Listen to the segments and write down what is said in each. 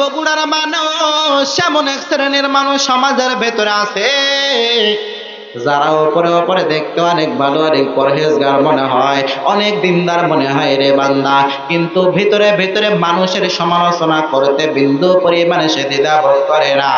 বগুড়ার মানুষ এমন এক শ্রেণির মানুষ সমাজের ভেতরে আছে। যারা ওপরে ওপরে দেখতে অনেক ভালো, অনেক পরহেজগার মনে হয়, অনেক দিনদার মনে হয় রে বান্দা। কিন্তু ভিতরে ভিতরে মানুষের সমালোচনা করতে বিন্দু পরিমাণে সে দ্বিধাবোধ করে না।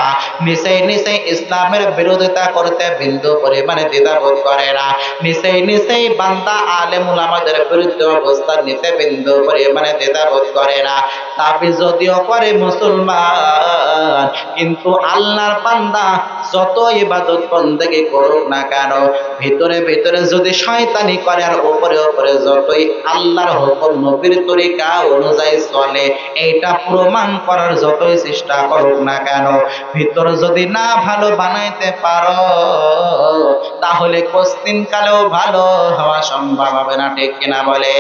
নিচে নিচে ইসলামের বিরোধিতা করতে বিন্দু পরিমাণে দ্বিধাবোধ করে না। নিচে নিচেই বান্দা আলেম উলামাদের বিরুদ্ধে অবস্থান নিতে বিন্দু পরিমাণে দ্বিধাবোধ করে না। তাবি যদিও করে মুসলমান, কিন্তু আল্লাহর বান্দা যত ইবাদত বন্দেগি করুক না কেন? ভিতরে ভিতরে যদি শয়তানি করে আর উপরে উপরে যতই আল্লাহর হুকুম নবীর তরিকা অনুযায়ী চলে, এইটা প্রমাণ করার যতই চেষ্টা করুক না কেন, ভিতরে যদি না ভালো বানাইতে পারো, তাহলে কোশ্চিন কালেও ভালো হওয়া সম্ভব হবে না, ঠিক কিনা বলে?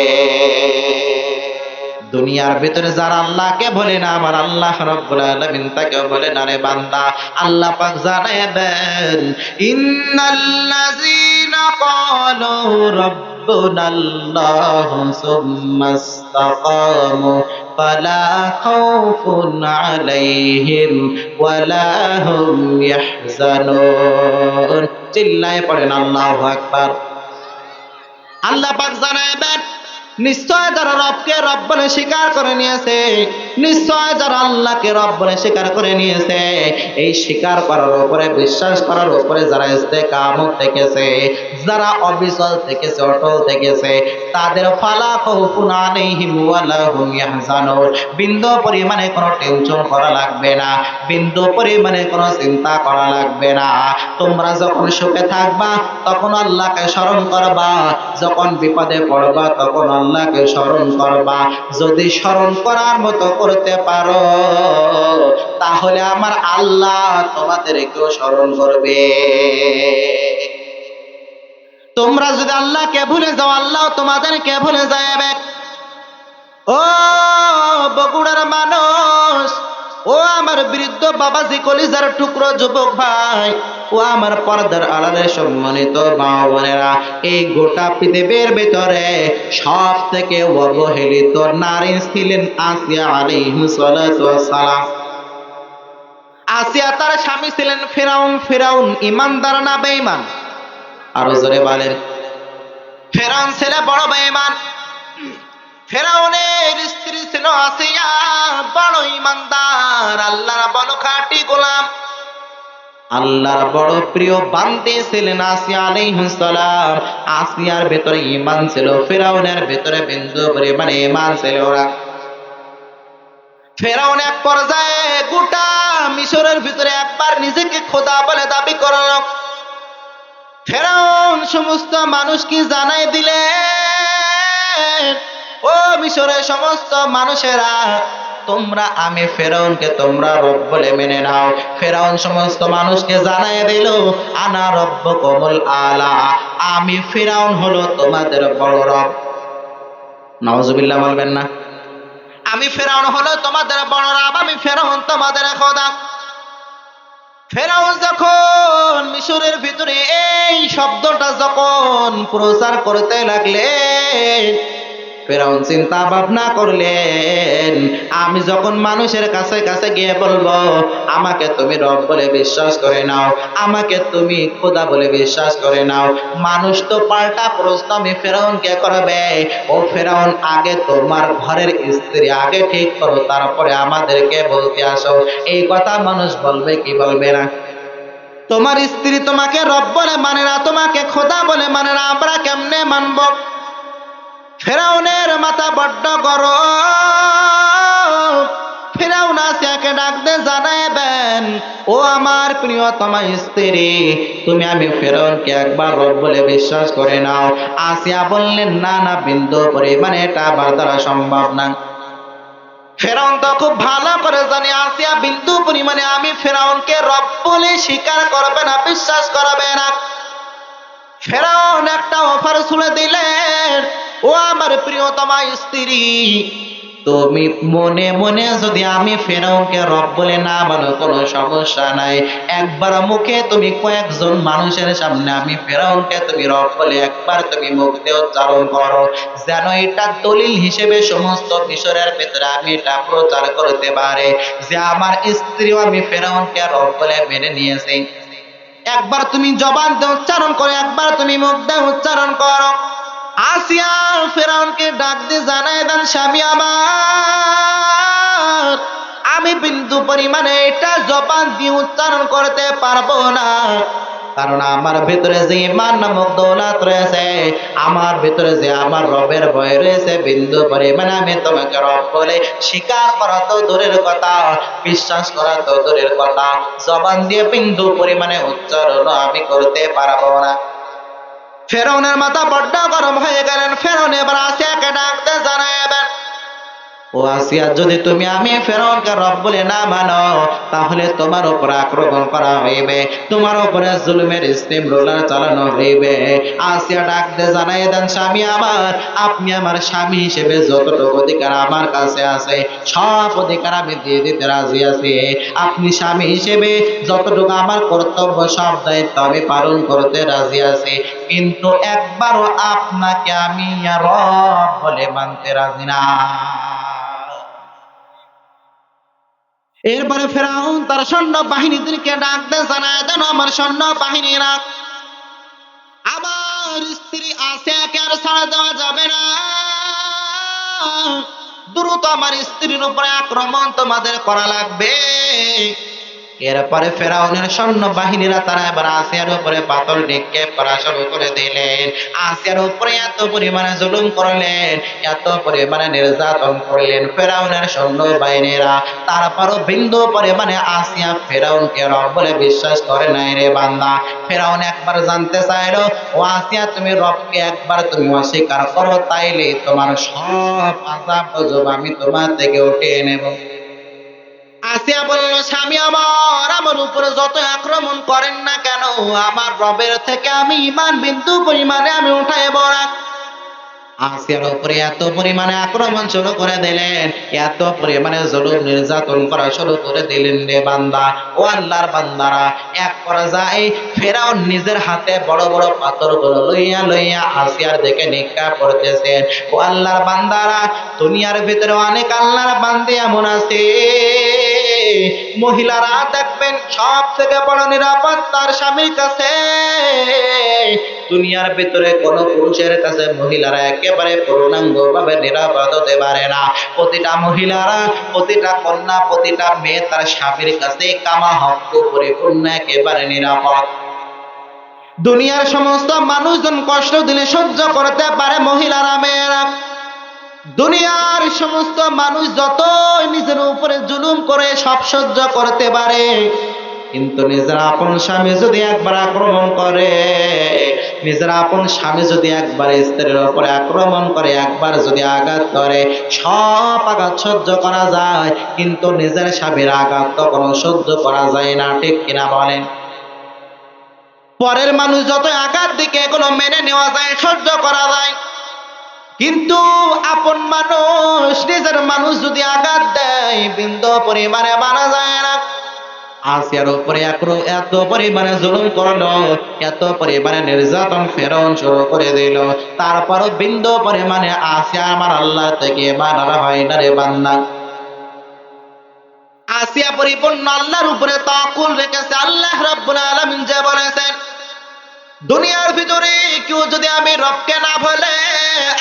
দুনিয়ার ভিতরে যারা আল্লাহকে বলে না, আমার আল্লাহ রব্বুল আলামিন তাকে বলে না রে বান্দা। আল্লাহ পাক জানে দেন, ইন্নাল্লাযীনা ক্বালু রব্বুনা আল্লাহ সুম্মা ইসতাকামু ফালা খাউফুন আলাইহিম ওয়ালা হুম চিল্লায় পড়েন আল্লাহু আকবার। আল্লাহ পাক জানায় দেন নিশ্চয় যারা রবকে রব বলে স্বীকার করে নিয়েছে, নিশ্চয় যারা আল্লাহকে রব বলে স্বীকার করে নিয়েছে, এই স্বীকার করার উপরে, বিশ্বাস করার উপরে যারা ইস্তেকামত থেকেছে যারা অবিচল থেকেছে অটল থেকেছে তাদের ফালা খাউফুন আলাইহিম বিন্দু পরিমাণে কোনো টেনশন করা লাগবে না, বিন্দু পরিমাণে কোনো চিন্তা করা লাগবে না। তোমরা যখন সুখে থাকবা, তখন আল্লাহকে স্মরণ করবা, যখন বিপদে পড়বা, তখন আল্লাহকে স্মরণ করবা। যদি স্মরণ করার মতো করতে পারো, তাহলে আমার আল্লাহ তোমাদেরকেও স্মরণ করবে। তোমরা যদি আল্লাহকে ভুলে যাও, আল্লাহ তোমাদেরকে ভুলে যাবে। ও বগুড়ার মানুষ ও আমার বৃদ্ধ বাবাজি কলিজার টুকরো যুবক ভাই, ও আমার পর্দার আলাদা সম্মানিত মা বোনেরা এই গোটা পৃথিবীর ভিতরে সব থেকে অবহেলিত নারী ছিলেন আসিয়া আলাইহিস সালাতু সালাম আসিয়া তার স্বামী ছিলেন ফেরাউন ফেরাউন ইমানদার না বেঈমান? আরও জোরে বলেন। ফেরাউন ছেলে বড় বেঈমান। ফেরাউনের স্ত্রী ছিল আসিয়া বড় ইমানদার, আল্লাহর বড় খাঁটি গোলাম। আল্লাহর বড় প্রিয় বান্দি ছিলেন আসিয়া আলাইহিস সালাম। আসিয়ার ভেতরে ঈমান ছিল, ফেরাউনের ভেতরে বিন্দু পরিমাণে ঈমান ছিল ওরা ফেরাউন এক পর্যায়ে গোটা মিশরের ভিতরে একবার নিজেকে খোদা বলে দাবি করল। ফেরাউন সমস্ত মানুষকে জানাই দিলেন ও মিশরের সমস্ত মানুষেরা, তোমরা আমি ফেরাউনকে তোমরা রব বলে মেনে নাও। ফেরাউন সমস্ত মানুষকে জানাই দিল, আনা রব্ব কমল আলা, আমি ফেরাউন হলো তোমাদের বড় রব। নওয়াজুবিল্লাহ বলবেন না। আমি ফেরাউন হলো তোমাদের বড় রব, আমি ফেরাউন তোমাদের খোদা। ফেরাউন যখন মিশরের ভিতরে এই শব্দটা যখন প্রচার করতে লাগলেন ফেরাউন চিন্তা ভাবনা করলেন, আমি যখন মানুষের কাছে কাছে গিয়ে বলব, আমাকে তুমি রব বলে বিশ্বাস করে নাও, আমাকে তুমি খোদা বলে বিশ্বাস করে নাও, মানুষ তো পাল্টা প্রশ্ন আমি ফেরাউনকে করবে। ও ফেরাউন, আগে তোমার ঘরের স্ত্রী আগে ঠিক করো, তারপরে আমাদেরকে বলতে আসো। এই কথা মানুষ বলবে কি বলবে না? তোমার স্ত্রী তোমাকে রব বলে মানে না, তোমাকে খোদা বলে মানে না, আমরা কেমনে মানব? ফেরাউনের মাথা বড্ড গরম। ফেরাউন ও আমার স্ত্রী, তুমি আমি একবার রব বলে বিশ্বাস করে নাও। আসিয়া বললেন, না না, বিন্দু পরিমাণে এটা সম্ভব না। ফেরাউন তো খুব ভালো করে জানে, আসিয়া বিন্দু পরিমাণে আমি ফেরাউনকে রব বলে স্বীকার করবে না, বিশ্বাস করবে না। ফেরাউন একটা অফার ছুড়ে দিলেন। ও আমার প্রিয়তমা স্ত্রী, তুমি মনে মনে যদি আমি ফেরাউনকে রব বলে না বলো কোনো সমস্যা নাই। একবার মুখে তুমি কয়েকজন মানুষের সামনে আমি ফেরাউনকে তুমি রব বলে একবার তুমি মুখ দিয়ে উচ্চারণ করো। যেন এটা দলিল হিসেবে সমস্ত মিশরের ভেতরে আমি এটা প্রচার করতে পারে যে আমার স্ত্রীও আমি ফেরাউনকে রব বলে মেনে নিয়েছি। একবার তুমি জবান দিয়ে উচ্চারণ করো, একবার তুমি মুখ দিয়ে উচ্চারণ করো। আসিয়া ফেরাউনকে ডাক দিয়ে জানায় দেন, স্বামী আমার, আমি বিন্দু পরিমাণে এটা জবান দিয়ে উচ্চারণ করতে পারব না। কারণ আমার ভিতরে যে ইমান নামক দৌলত রয়েছে, আমার ভিতরে যে আমার রবের ভয় রয়েছে, বিন্দু পরিমাণে আমি তোমাকে রব বলে স্বীকার করা তো দূরের কথা, বিশ্বাস করা তো দূরের কথা। জবান দিয়ে বিন্দু পরিমাণে উচ্চারণ আমি করতে পারব না। ফেরৌনের মাথা বড্ড গরম হয়ে গেলেন। ফেরৌন এবার আসিয়াকে ডাকতে জানাবেন ও আসিয়া যদি তুমি আমি ফেরৌনকে রব বলে না মানো, তাহলে তোমার উপর আক্রমণ করা হইবে, তোমার উপরে জুলুমের স্টিম রোলার চালানো হইবে। আসিয়া ডাকতে জানাই দেন, স্বামী আমার, আপনি আমার স্বামী হিসেবে যতটুকু অধিকার আমার কাছে আছে, সব অধিকার আমি দিয়ে দিতে রাজি আছি। আপনি স্বামী হিসেবে যতটুকু আমার কর্তব্য, সব দায়িত্ব আমি পালন করতে রাজি আছি। কিন্তু একবারও আপনাকে আমি রব বলে মানতে রাজি না। এরপরে ফেরাউন তার সৈন্য বাহিনীদেরকে ডাকতে জানায় দেন আমার সৈন্য বাহিনীরা আমার স্ত্রী আসিয়াকে আর ছাড়া দেওয়া যাবে না। দ্রুত আমার স্ত্রীর উপরে আক্রমণ তোমাদের করা লাগবে। এরপরে ফেরাউনের সৈন্য বাহিনীরা তারা এবার আসিয়ার উপরে পাথর নিক্ষেপ করা শুরু করে দিলেন। আসিয়ার উপরে এত পরিমাণে জুলুম করলেন, এত পরিমাণে নির্যাতন করলেন ফেরাউনের সৈন্য বাহিনীরা তারপরও বিন্দু পরিমাণে আসিয়া ফেরাউনকে রব বলে বিশ্বাস করে নাই রে বান্দা। ফেরাউন একবার জানতে চাইলো, ও আসিয়া, তুমি রবকে একবার তুমি অস্বীকার করো, তাইলে তোমার সব গজব আমি তোমার থেকে উঠিয়ে নেব। আসিয়া বলল, স্বামী আমার আমার উপরে যত আক্রমণ করেন না কেন, আমার রবের থেকে আমি ইমান বিন্দু পরিমাণে আমি উঠাই বড়া আসিয়ার উপরে এত পরিমাণে আক্রমণ শুরু করে দিলেন, এত পরিমাণে জুলুম নির্যাতন করা শুরু করে দিলেন রে বান্দা, ও আল্লাহর বান্দারা। এক পর্যায়ে ফেরাও নিজের হাতে বড় বড় পাথরগুলো লইয়া লইয়া আসিয়ার দিকে নিক্ষেপ করতেছেন ও আল্লাহর বান্দারা, দুনিয়ার ভিতরে অনেক আল্লাহর বান্দে এমন আছে। মহিলারা দেখবেন সব থেকে বড় নিরাপদ তার স্বামীর কাছে। দুনিয়ার ভিতরে কোন পুরুষের কাছে মহিলারা একেবারে পূর্ণাঙ্গ ভাবে নিরাপদ হতে পারে না। প্রতিটা মহিলারা, প্রতিটা কন্যা, প্রতিটা মেয়ে তার স্বামীর কাছে কামা হক পরিপূর্ণ, একেবারে নিরাপদ। দুনিয়ার সমস্ত মানুষজন কষ্ট দিলে সহ্য করতে পারে মহিলারা, মেয়েরা। দুনিয়ার সমস্ত মানুষ যত নিজের উপরে জুলুম করে, সব সহ্য করতে পারে। কিন্তু নিজের আপন স্বামী যদি একবার আক্রমণ করে, নিজের আপন স্বামী যদি একবার স্ত্রীর উপরে আক্রমণ করে, একবার যদি আঘাত করে সব আঘাত সহ্য করা যায়, কিন্তু নিজের স্বামীর আঘাত কখনো সহ্য করা যায় না, ঠিক কিনা বলেন? পরের মানুষ যত আঘাত দিকে এগুলো মেনে নেওয়া যায়, সহ্য করা যায়। কিন্তু আপন মানুষ, নিজের মানুষ যদি আঘাত দেয় বিন্দু পরিমাণে মানা যায় না। আসিয়ার উপরে একরো- এত পরিমাণে জুলুম করল, এত পরিমাণে নির্যাতন ফেরন শুরু করে দিল। তারপরও বিন্দু পরিমাণে আসিয়া আমার আল্লাহ থেকে মানার হয় না রে বান্দা। আসিয়া পরিপূর্ণ আল্লাহর উপরে তাকুল রেখেছে, আল্লাহ রাব্বুল আলামিন যে বলেছেন দুনিয়ার ভিতরে কেউ যদি আমি রবকে না ভুলে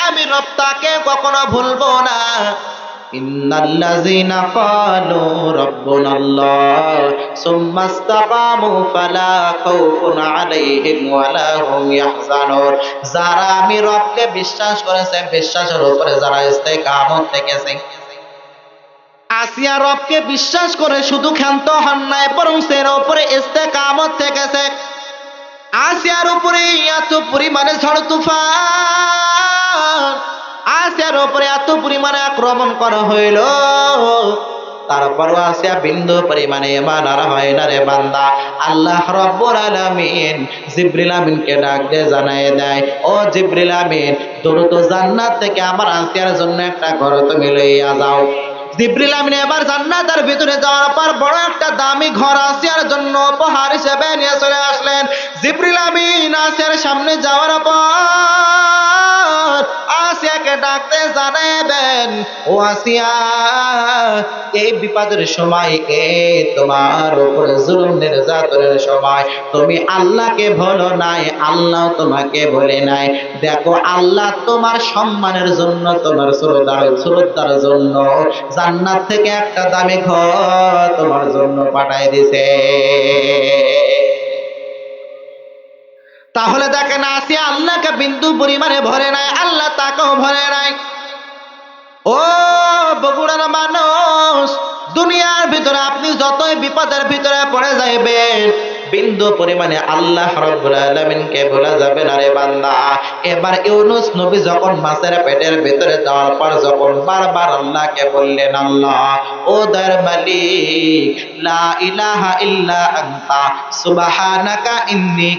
আমি রব তাকে কখনো ভুলবো না। ইন্নাল্লাযীনা ক্বালু সুম্মা ইসতাকামু ফালা খাউফুন আলাইহিম ওয়ালা হুম ইয়াহজানুন। যারা আমি রবকে বিশ্বাস করেছে, বিশ্বাসের উপরে যারা থেকেছে আসিয়া রবকে বিশ্বাস করে শুধু ক্ষান্ত হন নাই, বরং সের উপরে ইস্তেকামত থেকেছে আসিয়ার উপরে এত পরিমাণে ঝড় তুফান, আসিয়ার উপরে এত পরিমাণে আক্রমণ করা হইল। তারপরও আসিয়া বিন্দু পরিমাণে ইমান আর হয় না রে বান্দা। আল্লাহ রব্বুল আলামিন জিব্রিল আমিনকে ডাক দিয়ে জানায় দেয়, ও জিব্রিল আমিন, দ্রুত জান্নাত থেকে আমার আসিয়ার জন্য একটা ঘর তুমি লইয়া যাও। জিব্রিল আমিন এবার জান্নাতের ভিতরে যাওয়ার পর বড় একটা দামি ঘর আসিয়ার জন্য উপহার হিসেবে নিয়ে চলে আসলেন। জিব্রিল আমিন আসিয়ার সামনে যাওয়ার পর আসিয়াকে ডাকতে জানাবেন ও আসিয়া, এই বিপদের সময় এ তোমার উপরে জুলুম, নির্যাতনের সময়? তুমি আল্লাহকে বলো নাই, আল্লাহ তোমাকে বলে নাই। দেখো, আল্লাহ তোমার সম্মানের জন্য, তোমার শ্রদ্ধার শ্রদ্ধার জন্য জান্নাত থেকে একটা দামি ঘর তোমার জন্য পাঠাই দিছে। তাহলে দেখেন, আসিয়া আল্লাহকে বিন্দু পরিমাণে ভরে নাই। তাকেও ভরে নাই। ও বগুড়ার মানুষ দুনিয়ার ভিতরে আপনি যতই বিপদের ভিতরে পড়ে যাইবেন বিন্দু পরিমাণে আল্লাহ রব্বুল আলামিনকে ভোলা যাবে না রে বান্দা। এবার ইউনুস নবী যখন মাছের পেটের ভিতরে যাওয়ার পর যখন বারবার আল্লাহকে বললেন, আল্লাহ, ও দর মালিক, লা ইলাহা ইল্লা আনতা, সুবহানাকা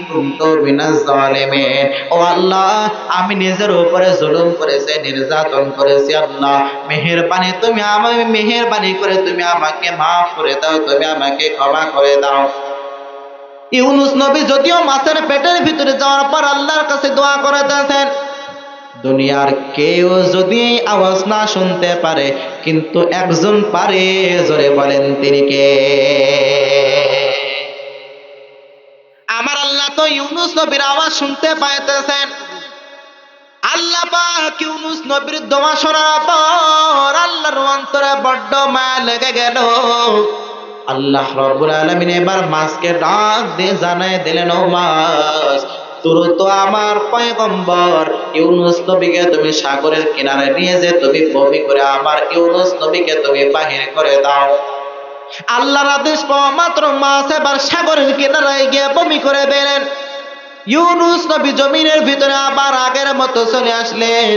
কুনতু মিনাজ জালিমিন। ও আল্লাহ, আমি নিজের উপরে জুলুম করেছি, নির্যাতন করেছি, আল্লাহ, মেহেরবানি, তুমি আমাকে মেহেরবানি করে তুমি আমাকে মাফ করে দাও, তুমি আমাকে ক্ষমা করে দাও। ইউনুস নবী যদিও মাছের পেটের ভিতরে যাওয়ার পর আল্লাহর কাছে দোয়া করে দিয়েছেন, দুনিয়ার কেউ যদি আওয়াজ না শুনতে পারে, কিন্তু একজন পারে, জোরে বলেন তিনি কে? আমার আল্লাহ তো ইউনুস নবীর আওয়াজ শুনতে পাইতেছেন। আল্লাহ পাক ইউনুস নবীর দোয়া শোনার পর আল্লাহর অন্তরে বড্ড মায়া লেগে গেল। আল্লাহ রব্বুল আলামিন এবার মাছকে ডাক দিয়ে জানায় দিলেন, ও মাছ তো আমার পয়গম্বর ইউনুস নবীকে তুমি সাগরের কিনারে নিয়ে যে তুমি বমি করে আমার ইউনুস নবীকে তুমি বাহির করে দাও। আল্লাহর আদেশ পাওয়া মাত্র মাছ এবার সাগরের কিনারায় গিয়ে বমি করে বেরেন ইউনুস নবী জমিনের ভিতরে আবার আগের মতো চলে আসলেন।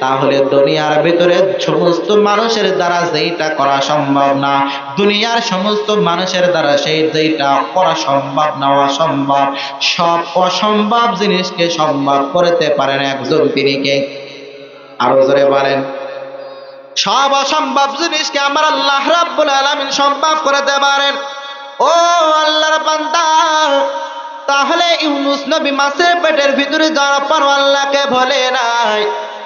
তাহলে দুনিয়ার ভিতরে সমস্ত মানুষের দ্বারা যেইটা করা সম্ভব না, দুনিয়ার সমস্ত মানুষের দ্বারা সেই যেইটা করা সম্ভব না, অসম্ভব। সব অসম্ভব জিনিসকে সম্ভব করতে পারেন একজন তিনি কে আরও জোরে বলেন। সব অসম্ভব জিনিসকে আমার আল্লাহ রাব্বুল আলামিন সম্ভব করতে পারেন। ও আল্লাহর বান্দা, তাহলে ইউনুস নবী মাছের পেটের ভিতরে যাওয়ার পর আল্লাহকে বলে নাই।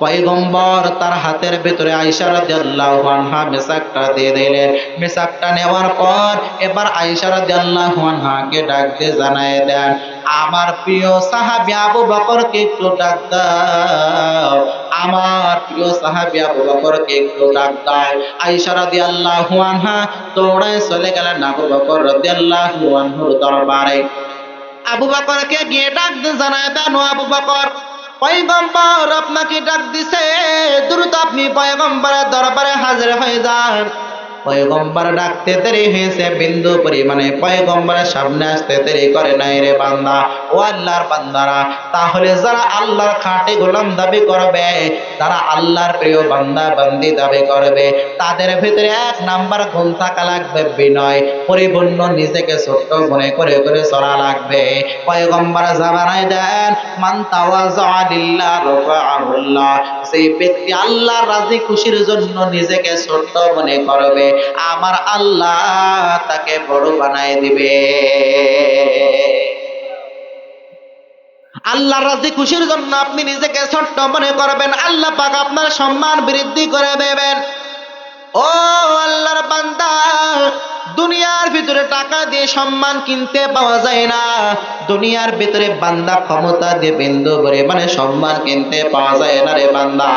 পয়গম্বর তার হাতের ভিতরে আয়েশা রাদিয়াল্লাহু আনহা মেসাকটা দিয়ে দিলেন। মেসাকটা নেওয়ার পর এবার আয়েশা রাদিয়াল্লাহু আনহাকে ডাক জানায় দেন, আমার প্রিয় সাহাবী আবু বকরকে একটু ডাক আমার প্রিয় সাহাবী আবু বকরকে একটু ডাক দাও। আয়েশা রাদিয়াল্লাহু আনহা দৌড়ায় চলে গেলেন আবু বকর রাদিয়াল্লাহু দরবারে। আবু বকরকে গিয়ে ডাক দিয়ে জানায় দেন আবু বকর পয়গম্বর আপনাকে ডাক দিছে। দ্রুত আপনি পয়গম্বরের দরবারে হাজির হয়ে যান। পয়গম্বর ডাকতে দেরি হয়েছে, বিন্দু পরিমাণে পয়গম্বরের সামনে আসতে দেরি করে নাই রে বান্দা। ও আল্লাহর বান্দারা, তাহলে যারা আল্লাহর খাঁটি গোলাম দাবি করবে তারা আল্লাহর প্রিয় বান্দা বান্দি দাবি করবে, তাদের ভিতরে এক নাম্বার গুণ থাকা লাগবে, বিনয় পরিপূর্ণ নিজেকে ছোট্ট মনে করে করে চলা লাগবে। পয়গম্বর জামানায় দেন, মান তাওয়াজা লিল্লাহ রাফাআহুল্লাহ সেই ব্যক্তি আল্লাহর রাজি খুশির জন্য নিজেকে ছোট্ট মনে করবে আমার আল্লাহ তাকে বড় বানায় দিবে। আল্লাহ রাজি খুশির জন্য আপনি নিজেকে ছোট্ট মনে করবেন, আল্লাহ পাক আপনার সম্মান বৃদ্ধি করে দেবেন। ও আল্লাহর বান্দা দুনিয়ার ভিতরে টাকা দিয়ে সম্মান কিনতে পাওয়া যায় না। দুনিয়ার ভিতরে বান্দা ক্ষমতা দিয়ে বিন্দু করে মানে সম্মান কিনতে পাওয়া যায় না রে বান্দা।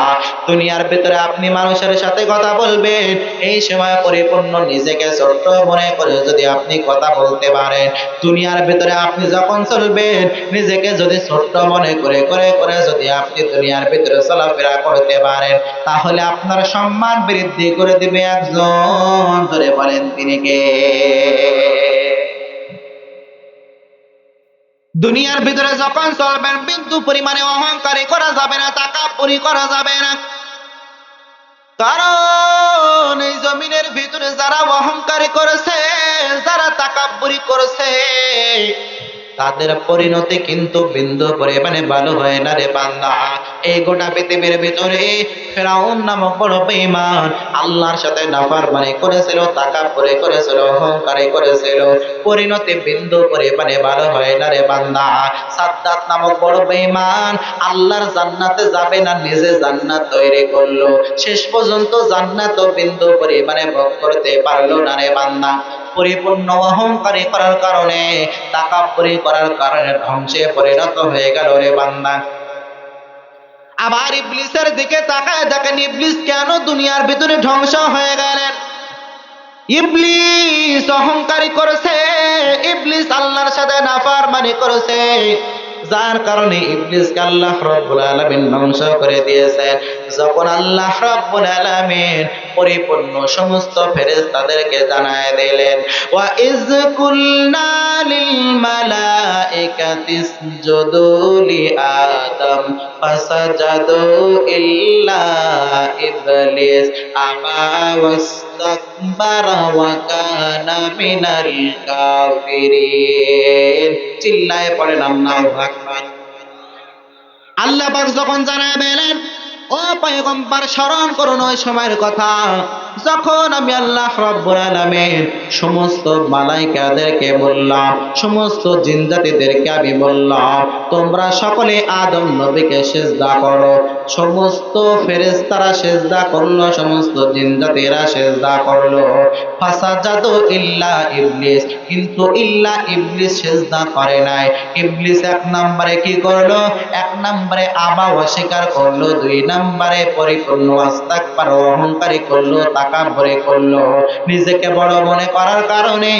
দুনিয়ার ভিতরে আপনি মানুষের সাথে কথা বলবেন, এই সময় পরিপূর্ণ নিজেকে ছোট্ট মনে করে যদি আপনি কথা বলতে পারেন। দুনিয়ার ভিতরে আপনি যখন চলবেন, নিজেকে যদি ছোট্ট মনে করে করে করে যদি আপনি দুনিয়ার ভিতরে চলাফেরা করতে পারেন, তাহলে আপনার সম্মান বৃদ্ধি করে দিবে একজন। ধরে বলেন তিনি কে? দুনিয়ার ভিতরে যখন চলবেন বিন্দু পরিমাণে অহংকারী করা যাবে না, টাকা পরি করা যাবে না। কারণ এই জমিনের ভিতরে যারা অহংকারী করেছে, যারা টাকা তাকাব্বুরি করেছে তাদের পরিণতি কিন্তু বিন্দু পরিমাণে ভালো হয় না রে বান্দা। এই গোটা পৃথিবীর ভিতরে ফেরাউন নামক বড় বেঈমান আল্লাহর সাথে নাফরমানি করেছিল, তাকাব্বুরি করেছিল, অহংকারী করেছিল। পরিণতি বিন্দু পরিমাণে ভালো হয় না রে বান্দা। সাদ্দাত নামক বড় বেঈমান আল্লাহর জান্নাতে যাবে না, নিজে জান্নাত তৈরি করল। শেষ পর্যন্ত জান্নাত বিন্দু পরিমাণে ভোগ করতে পারল না রে বান্দা। পরিপূর্ণ অহংকারী করার কারণে তাকাব্বুরি করার কারণে ধ্বংসে পরিণত হয়ে গেল রে বান্দা। আবার ইবলিসের দিকে তাকায় দেখেন ইবলিস কেন দুনিয়ার ভিতরে ধ্বংস হয়ে গেলেন? ইবলিস অহংকারী করেছে, ইবলিস আল্লাহর সাথে নাফারমানি করেছে। যার কারণে ইবলিসকে আল্লাহ রাব্বুল আলামিন ধ্বংস করে দিয়েছেন যখন আল্লাহ রাব্বুল আলামিন পরিপূর্ণ সমস্ত ফেরেশতাদেরকে জানায় দিলেন, ওয়া ইজ কুলনা লিল মালাইকাতি ইসজুদু লি আদম, ফাসাজাদু ইল্লা ইবলিস, আবা ওয়াস্তাকবারা ওয়া কানা মিনাল কাফিরিন। চিল্লায় পড়েন আল্লাহু আকবার আল্লাহ যখন জানায় দিলেন ও পায়গম্বার স্মরণ করুন ওই সময়ের কথা। যখন আমি আল্লাহ রব্বুল আলামিন সমস্ত মালাইকাদেরকে বললাম, সমস্ত জিনজাতিদেরকে আমি বললাম, তোমরা সকলে আদম নবীকে সেজদা করো। সমস্ত ফেরেশতারা সেজদা করল, সমস্ত জিনজাতিরা সেজদা করল। ফাসাজাদু ইল্লা ইবলিস, কিন্তু ইল্লা ইবলিস সেজদা করে নাই। ইবলিস এক নম্বরে কি করল? এক নম্বরে আবা অস্বীকার করল, দুই নম্বরে পরিপূর্ণ আস্তাকবার অহংকারী করল তাকাব্বুরি করল। নিজেকে বড় মনে করার কারণে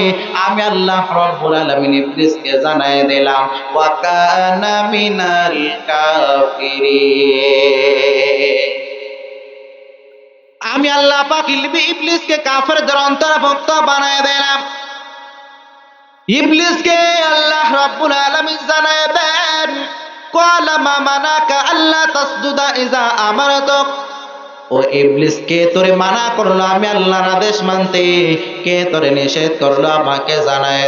আমি আল্লাহ রব্বুল আলামিন ইবলিসকে জানাই দিলাম, ওয়া কানা মিনাল কাফিরিন। আমি আল্লাহ পাক ইবলিসকে কাফেরদের অন্তর্ভুক্ত বানায় দিলাম। ইবলিসকে আল্লাহ রাব্বুল আলামিন জানায় দেন মা মানাকা আল্লাহ তাসজুদা ইজা আমারতুক। ও ইবলিস, কে তোরে মানা করল? আমি আল্লাহর আদেশ মানতে। কে তোরে নিষেধ করল? আমাকে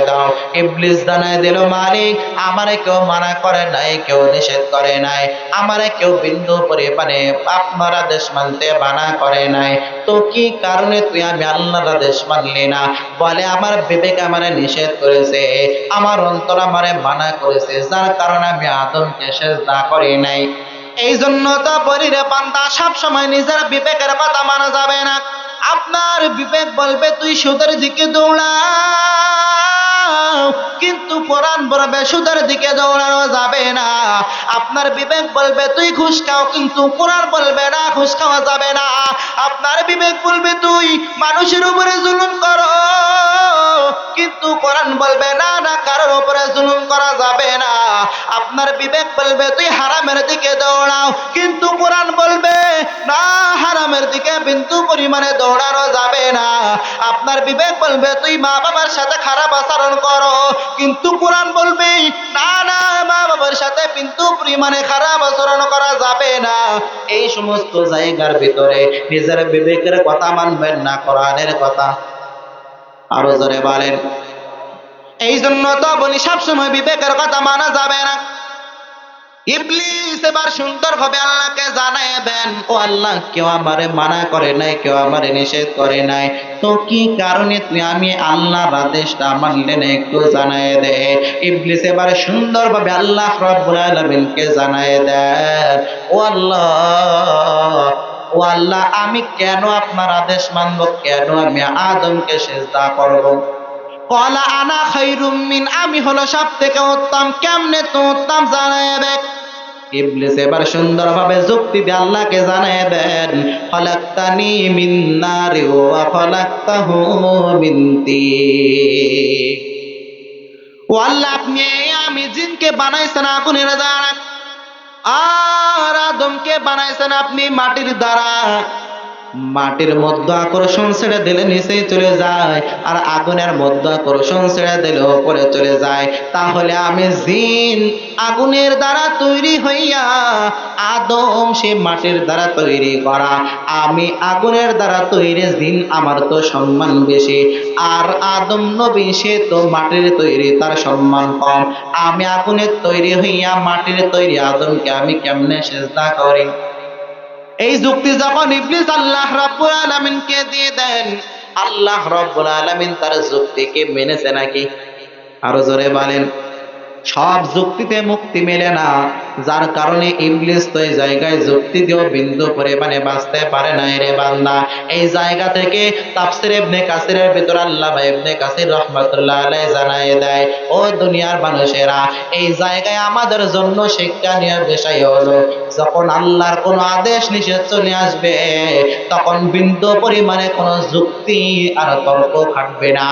দাও। ইবলিস দিল, মালিক, আমারে কেউ মানা করে নাই, কেউ নিষেধ করে নাই। আমারে কেউ বিন্দু পরিমাণে আপনার আদেশ মানতে মানা করে নাই। তো কি কারণে তুই আমি আল্লাহর আদেশ মানলি না? বলে, আমার বিবেক আমারে নিষেধ করেছে। আমার অন্তর আমারে মানা করেছে। যার কারণে আমি আদমকে শেষ না করি নাই। এই জন্য তো বলি রে বান্দা সব সময় নিজের বিবেকের কথা মানা যাবে না। আপনার বিবেক বলবে, তুই সুদের দিকে দৌড়াও। কিন্তু কোরআন বলবে, সুদের দিকে দৌড়ানো যাবে না। আপনার বিবেক বলবে, তুই ঘুষ খাও। কিন্তু কোরআন বলবে, না, ঘুষ খাওয়া যাবে না। আপনার বিবেক বলবে, তুই মানুষের উপরে জুলুম করো। কিন্তু কোরআন বলবে না না কারোর উপরে জুলুম করা যাবে না। আপনার বিবেক বলবে, তুই হারামের দিকে দৌড়াও। কিন্তু কোরআন বলবে, না, হারামের দিকে বিন্দু পরিমাণে দৌড়ানো যাবে না। আপনার বিবেক বলবে, তুই মা বাবার সাথে খারাপ আচরণ করো। কিন্তু কোরআন বলবে, না না মা বাবার সাথে বিন্দু পরিমাণে খারাপ আচরণ করা যাবে না। এই সমস্ত জায়গার ভিতরে নিজের বিবেকের কথা মানবেন না, কোরআনের কথা। আরও জোরে বলেন। এই জন্য তো বলি সবসময় বিবেকের কথা মানা যাবে না। ইবলিস এবার সুন্দর আল্লাহকে ও আল্লাহ, কেউ আমারে মানা করে নাই, কেউ আমারে নিষেধ করে নাই। তো কি কারণে তুই আমি আল্লাহর আদেশটা মানলে না একটু জানায় দে? ইবলিস এবার আল্লাহ রব্বুল আলামিনকে জানায় দেন, ও আল্লাহ ও আল্লাহ, আমি কেন আপনার আদেশ মানব? কেন আমি আদমকে সেজদা করব? কলা আনা খৈরুম মিন, আমি হলো সব থেকে উত্তম। কেমনে তো উত্তম দেখ। ইবলিস এবার সুন্দরভাবে যুক্তি দিয়ে আল্লাহকে জানায় দেন, খলাক্তানি মিন নারি ওয়া খলাক্তাহু মিন ও আল্লাহ, আপনি আমি জিনকে বানাইছেন আগুনের দ্বারা। আর আদমকে বানাইছেন আপনি মাটির দ্বারা। মাটির মধ্য আকর্ষণ ছেড়ে দিলে নিচেই চলে যায়, আর আগুনের মধ্য আকর্ষণ ছেড়ে দিলে উপরে চলে যায়। তাহলে আমি জিন আগুনের দ্বারা তৈরি হইয়া আদম সে মাটির দ্বারা তৈরি করা। আমি আগুনের দ্বারা তৈরি, জিন আমার তো সম্মান বেশি, আর আদম নবী সে তো মাটির তৈরি, তার সম্মান কম। আমি আগুনের তৈরি হইয়া মাটির তৈরি আদমকে আমি কেমনে সেজদা করি? এই যুক্তি যখন ইবলিস আল্লাহ রাব্বুল আলামিনকে দিয়ে দেন, আল্লাহ রাব্বুল আলামিন তার যুক্তিকে মেনেছে নাকি? আরও জোরে বলেন। সব যুক্তিতে মুক্তি মেলে না। যার কারণে ইবলিস তো এই জায়গায় যুক্তি দিয়েও বিন্দু পরিমাণে বাঁচতে পারে না। রে বান্দা, এই জায়গা থেকে তাফসির ইবনে কাসিরের ভিতর আল্লাহ ইবনে কাসির রহমাতুল্লাহ আলাইহি জানায় দেয়, ও দুনিয়ার মানুষেরা, এই জায়গায় আমাদের জন্য শিক্ষা নেওয়ার বিষয় হলো, যখন আল্লাহর কোনো আদেশ নিষেধ চলে আসবে, তখন বিন্দু পরিমাণে কোনো যুক্তি আর তর্ক খাটবে না।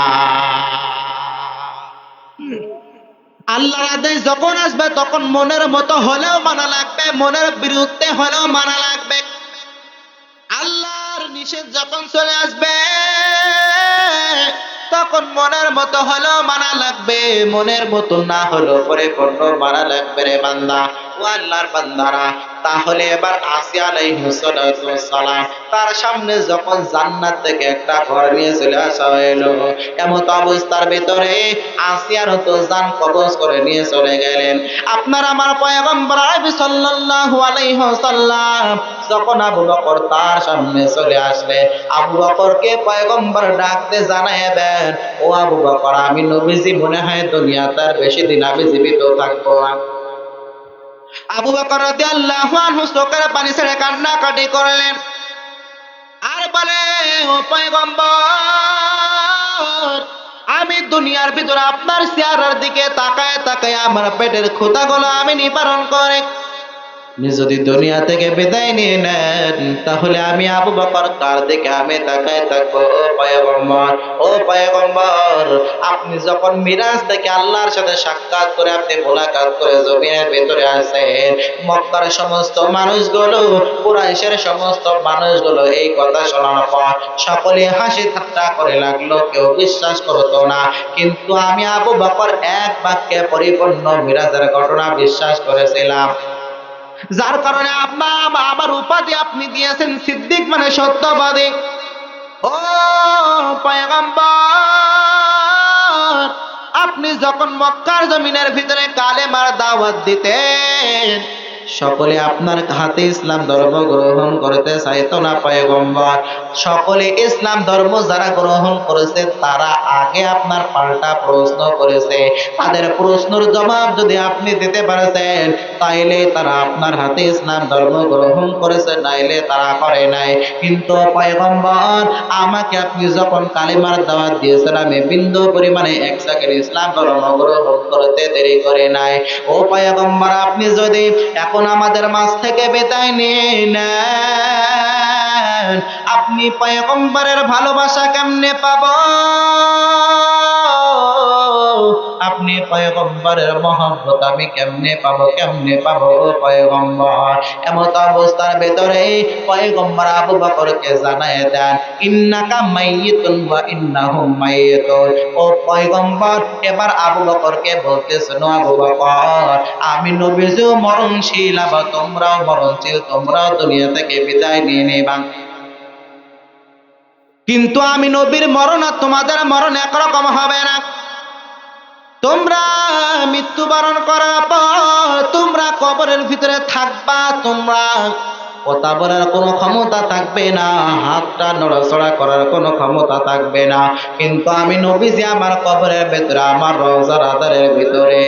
আল্লাহর আদেশ যখন আসবে, তখন মনের মতো হলেও মানা লাগবে, মনের বিরুদ্ধে হলেও মানা লাগবে। আল্লাহর নিষেধ যখন চলে আসবে, তখন মনের মতো হলেও মানা লাগবে, মনের মতো না হলেও পরে পরিপূর্ণ মানা লাগবে রে বান্দা। আল্লাহর বান্দারা, তাহলে এবার আসিয়া আলাইহিস সালাম। তার সামনে যখন জান্নাত থেকে একটা ঘর নিয়ে চলে আসা হলো এমত অবস্থার ভিতরে আসিয়ার তো জান কবজ করে নিয়ে চলে গেলেন। আপনার আমার পয়গম্বর আরবি সাল্লাল্লাহু আলাইহি ওয়াসাল্লাম যখন আবু বকর তার সামনে চলে আসলে, আবু বকরকে পয়গম্বর ডাকতে জানায় দেন, ও আবু বকর, আমি নবীজি মনে হয় দুনিয়া তার বেশি দিন আমি জীবিত থাকব না। আবু বকর রাদিয়াল্লাহু আনহু চোখের পানি ছেড়ে কান্নাকাটি করলেন। আর বলে, ও পয়গম্বর, আমি দুনিয়ার ভিতরে আপনার চেহারার দিকে তাকায় তাকায় আমার পেটের ক্ষুধাগুলো আমি নিবারণ করে। যদি দুনিয়া থেকে বিদায় নিয়ে নেন, তাহলে আমি আবু বকর কার দিকে আমি তাকায় থাকব। ও পয়গম্বর ও পয়গম্বর, আপনি যখন মিরাজ থেকে আল্লাহর সাথে সাক্ষাৎ করে আপনি মোলাকাত করে জমিনের ভিতরে আসেন, মক্কার সমস্ত মানুষগুলো, কুরাইশের সমস্ত মানুষগুলো এই কথা শোনার পর সকলে হাসি ঠাট্টা করে লাগল, কেউ বিশ্বাস করতো না। কিন্তু আমি আবু বকর এক বাক্যে পরিপূর্ণ মিরাজের ঘটনা বিশ্বাস করেছিলাম। যার কারণে আপনার আমার উপাধি আপনি দিয়েছেন সিদ্দিক মানে সত্যবাদী। ও পয়গম্বর, আপনি যখন মক্কার জমিনের ভিতরে কালেমার দাওয়াত দিতেন সকলে আপনার হাতে ইসলাম ধর্ম গ্রহণ করতে চাইতো না পয়গম্বর। সকলে ইসলাম ধর্ম যারা গ্রহণ করেছে, তারা আগে আপনার পাল্টা প্রশ্ন করেছে। তাদের প্রশ্নের জবাব যদি আপনি দিতে পারেছেন, তাইলে তারা আপনার হাতে ইসলাম ধর্ম গ্রহণ করেছে, নাইলে তারা করে নাই। কিন্তু পয়গম্বর, আমাকে আপনি যখন কালিমার দাওয়াত দিয়েছেন, আমি বিন্দু পরিমাণে এক সেকেন্ড ইসলাম ধর্ম গ্রহণ করতে দেরি করে নাই। ও পয়গম্বর, আপনি যদি এখন আমাদের মাছ থেকে বেতায় নিয়ে নেন আপনি পয়গম্বরের ভালোবাসা কেমনে পাব? আপনি পয়গম্বরের মহব্বত আমি কেমনে পাবো কেমনে পাবো পয়গম্বর? এমত অবস্থার ভেতরে পয়গম্বর আবু বকরকে জানায় দেন, ইন্নাকা মাইয়িতুন ওয়া ইন্নাহুম মাইয়িতুন। ও পয়গম্বর, এবার আবু বকরকে বলতেছেন ও আবু বকর, আমি নবীজিও মরণশীল, আবার তোমরাও মরণশীল, তোমরাও দুনিয়া থেকে বিদায় নিয়ে নেবা। কিন্তু আমি নবীর মরণ আর তোমাদের মরণ একরকম হবে না। তোমরা মৃত্যুবরণ করার পর তোমরা কবরের ভিতরে থাকবা, তোমরা কথা বলার কোনো ক্ষমতা থাকবে না, হাতটা নড়াচড়া করার কোনো ক্ষমতা থাকবে না। কিন্তু আমি নবীজি আমার কবরের ভেতরে, আমার রওজার আদারের ভিতরে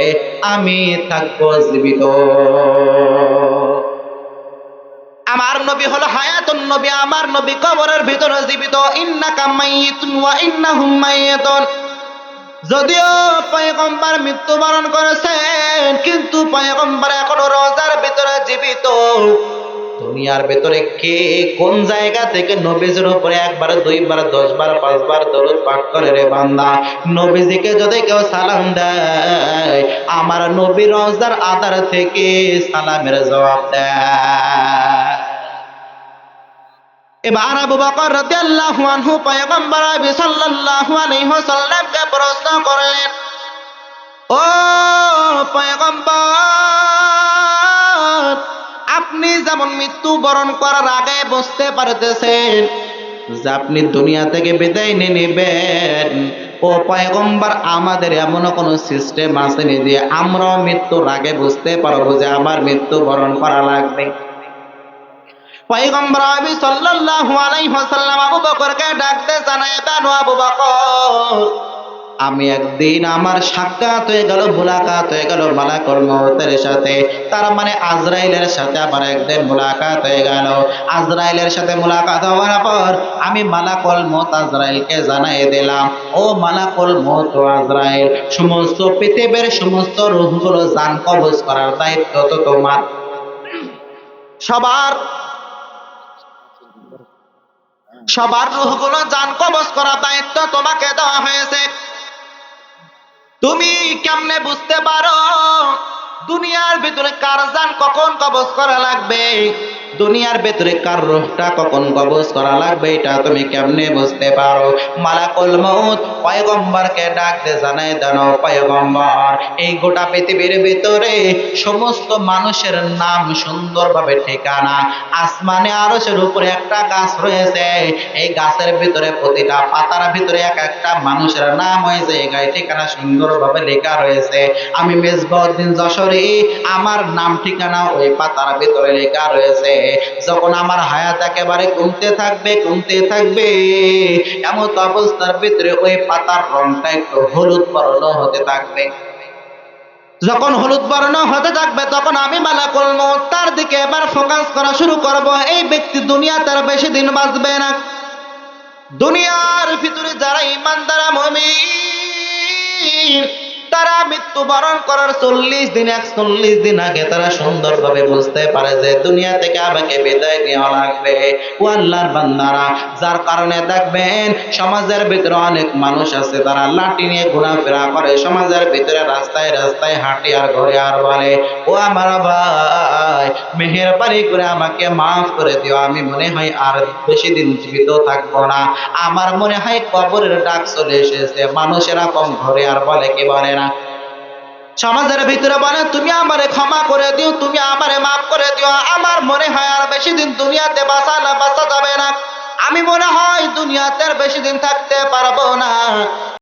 আমি থাকব জীবিত। আমার নবী হলো হায়াতুন নবী, আমার নবী কবরের ভিতরে জীবিত। ইন্নাকা মাইয়িতুন ওয়া ইন্নাহুম যদিও পয়গম্বর মৃত্যুবরণ করেছেন, কিন্তু পয়গম্বর এখনও রোজার ভিতরে জীবিত। দুনিয়ার ভেতরে কে কোন জায়গা থেকে নবীজির উপরে একবার, দুইবার, দশবার, পাঁচবার দরুদ পাঠ করে রে বান্দা? নবীজিকে যদি কেউ সালাম দেয়, আমার নবী রোজার আদার থেকে সালামের জবাব দেয়। এবার আবু বকর রাদিয়াল্লাহু আনহু পয়গম্বর নবী সাল্লাল্লাহু আলাইহি ওয়াসাল্লামকে প্রশ্ন করলেন, ও পয়গম্বর, আপনি যেমন মৃত্যু বরণ করার আগে বুঝতে পারতেছেন যে আপনি দুনিয়া থেকে বিদায় নিয়ে নেবেন, ও পয়গম্বর, আমাদের এমন কোনো সিস্টেম আসেনি যে আমরাও মৃত্যুর আগে বুঝতে পারব যে আমার মৃত্যু বরণ করা লাগবে। পয়গম্বর আবি সাল্লাল্লাহু আলাইহি ওয়াসাল্লাম আবু বকরকে ডাকতে জানায় দেন আবু বকর? আমি একদিন আমার সাক্ষাৎ হয়ে গেল, মুলাকাত হয়ে গেল মালাকুল মউতের সাথে। তার মানে আজরাইলের সাথে আমার একদিন মুলাকাত হয়ে গেল। আজরাইলের সাথে মুলাকাত হওয়ার পর আমি মালাকুল মউত আজরাইলকে জানাই দিলাম, ও মালাকুল মউত আজরাইল, সমস্ত পৃথিবীর সমস্ত রূহগুলো জান, কবজ করার দায়িত্ব তো তোমার। সবার সবার রুহগুলো যান কবজ করার দায়িত্ব তোমাকে দেওয়া হয়েছে। তুমি কেমনে বুঝতে পারো? দুনিয়ার ভিতরে কার জান কখন কবজ করা লাগবে? দুনিয়ার ভেতরে কার রোহটা কখন কবজ করা লাগবে, এটা তুমি কেমনে বুঝতে পারো? মালাকুল মউত পয়গম্বরকে ডাকতে জানাই দেন পয়গম্বর, এই গোটা পৃথিবীর ভিতরে সমস্ত মানুষের নাম সুন্দরভাবে ঠিকানা, আসমানে আরশের উপরে একটা গাছ রয়েছে, এই গাছের ভিতরে প্রতিটা পাতার ভিতরে এক একটা মানুষের নাম হয়েছে এই গায়ে ঠিকানা সুন্দরভাবে লেখা রয়েছে। আমি মেজবাউদ্দিন যশোরী, আমার নাম ঠিকানা ওই পাতার ভিতরে লেখা রয়েছে। যখন আমার হায়াত একেবারে কমতে থাকবে কমতে থাকবে, এমন অবস্থার ভিতরে ওই পাতার রংটা একটু হলুদ বর্ণ হতে থাকবে। যখন হলুদ বর্ণ হতে থাকবে, তখন আমি মালাকুল মউত তার দিকে এবার ফোকাস করা শুরু করব। এই ব্যক্তি দুনিয়া তার বেশি দিন বাঁচবে না। দুনিয়ার ভিতরে যারা ইমানদারা, মমিন তারা মৃত্যুবরণ করার চল্লিশ দিন, একচল্লিশ দিন আগে তারা সুন্দরভাবে বুঝতে পারে যে দুনিয়া থেকে আমাকে বিদায় নেওয়া লাগবে। ও আল্লাহর বান্দারা, যার কারণে দেখবেন সমাজের ভিতরে অনেক মানুষ আছে, তারা লাঠি নিয়ে ঘোরাফেরা করে। সমাজের ভিতরে রাস্তায় রাস্তায় হাঁটি আর ঘরে আর বলে, ও আমার ভাই, মেহেরবানি করে আমাকে মাফ করে দিও। আমি মনে হয় আর বেশি দিন জীবিত থাকব না। আমার মনে হয় কবরের ডাক চলে এসেছে। মানুষেরা কম ঘরে আর বলে, কি বলে না? সমাজের ভিতরে বলে, তুমি আমারে ক্ষমা করে দিও, তুমি আমারে মাফ করে দিও। আমার মনে হয় আর বেশি দিন দুনিয়াতে বাসা না, বাঁচা যাবে না। আমি মনে হয় দুনিয়াতে আর বেশি দিন থাকতে পারব না।